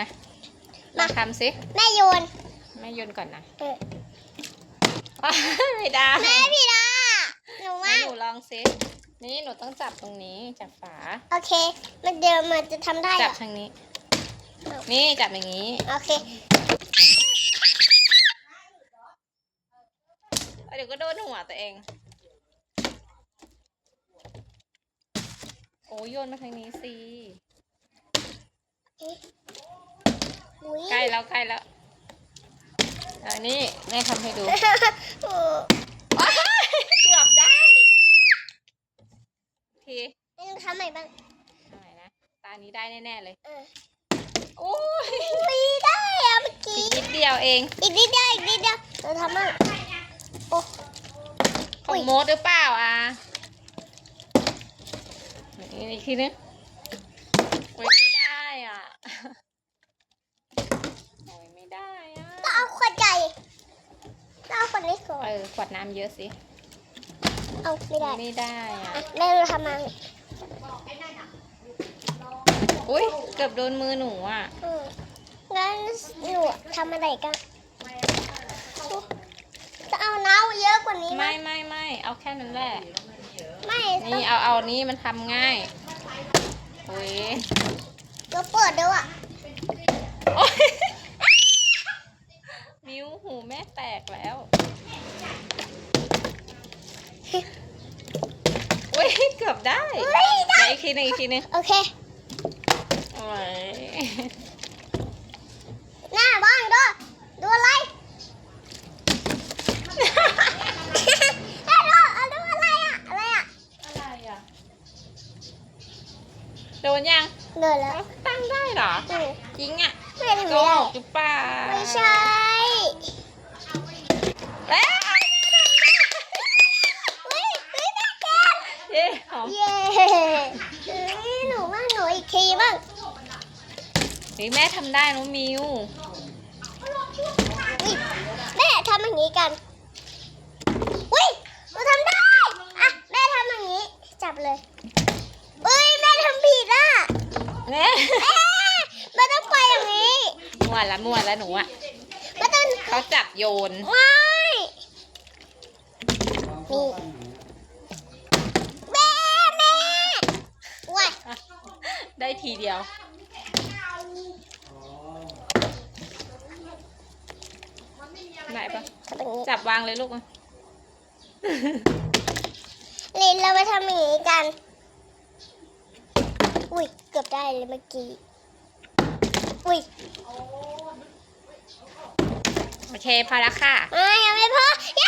นะมามาทำสิแม่โยนแม่โยนก่อนนะเออไม่ได้แม่พี่ดาหนูให้ว่าหนูลองสินี่หนูต้องจับตรงนี้จับฝา โอเค มันเดิมมันจะทำได้เหรจับอทางนี้เอานี่จับอย่างนี้ โอเคเดี๋ยวก็โดนหัวตัวเอง โอ้ยโยนมาทางนี้สิ อุ้ยใกล้แล้วใกล้แล้วอันนี้แม่ทำให้ดู โอ้ว้ายเกือบได้ทีไม่ต้องทำใหม่บ้างทำไมนะ ตานี้ได้แน่ๆเลย เออโอ้ยไม่ได้อะเมื่ออีกี้ กนิดเดียวเอง อีกนิดเดียวอีกนิดเดียวเราทำบ้างโอ้ของโมดหรือเปล่าอะนี่อีกทีนึงโอ้ยไม่ได้อะโอ้ยไม่ได้อะ ต้องเอาขวดใหญ่ต้องเอาขวดเล็ กก่อน เออขวดน้ำเยอะสิ เอาไม่ได้ไม่ได้อะอะแม่เราทำมาอุ้ยเกือบโดนมือหนูอะ อืมงั้นหนูทำอะไรกันจะเอาน้ำเยอะกว่านี้ไหมไม่ไม่ไม่เอาแค่นั้นแหละ ไม่ต้อนี่งเอาเอานี้มันทำง่ายโอ้ย เราเปิดเดี๋ยวอะ โอ๊ย นิ้วหูแม่แตกแล้วอุ้ยเกือบได้ไม่ได้เดี๋ยวอีกทีหนึงอีกทีหนึงโอเค โอ้ยหน้าบ้านก็ดูอะไรให้ดูเอาดูอะไรอะอะไรอะอะไรอะ โดนยังเดินแล้วตั้งได้เหรอ อืมจริงอะไม่ได้โกไม่ได้หกหรือเปล่า ไม่ใช่ เอ้ย เฮ้ยเฮ้ยแม่แกน เย้หอมเย้เฮ้ยหนูว่าหนูอีกทีบ้างเฮ้ยแม่ทำได้น้องมิวอุ๊ยแม่ทำอย่างนี้กันอุ้ยหนูทำได้ อะ แม่ทำอย่างนี้ จับเลยเอ้ยแม่ทำผิดอะแม่เอ๊ะมันต้องไปอย่างนี้มั่วละมั่วละหนูอะมันต้องเขาจับโยน ไม่นี่แม่แม่ว้าย ได้ทีเดียว ไหนปะทำอย่างนี้จับวางเลยลูกอะลินเราไปทำอย่างนี้กัน อุ้ย เกือบได้เลยเมื่อกี้ อุ้ย โอเค พอแล้วค่ะ ไม่ยังไม่พอยัง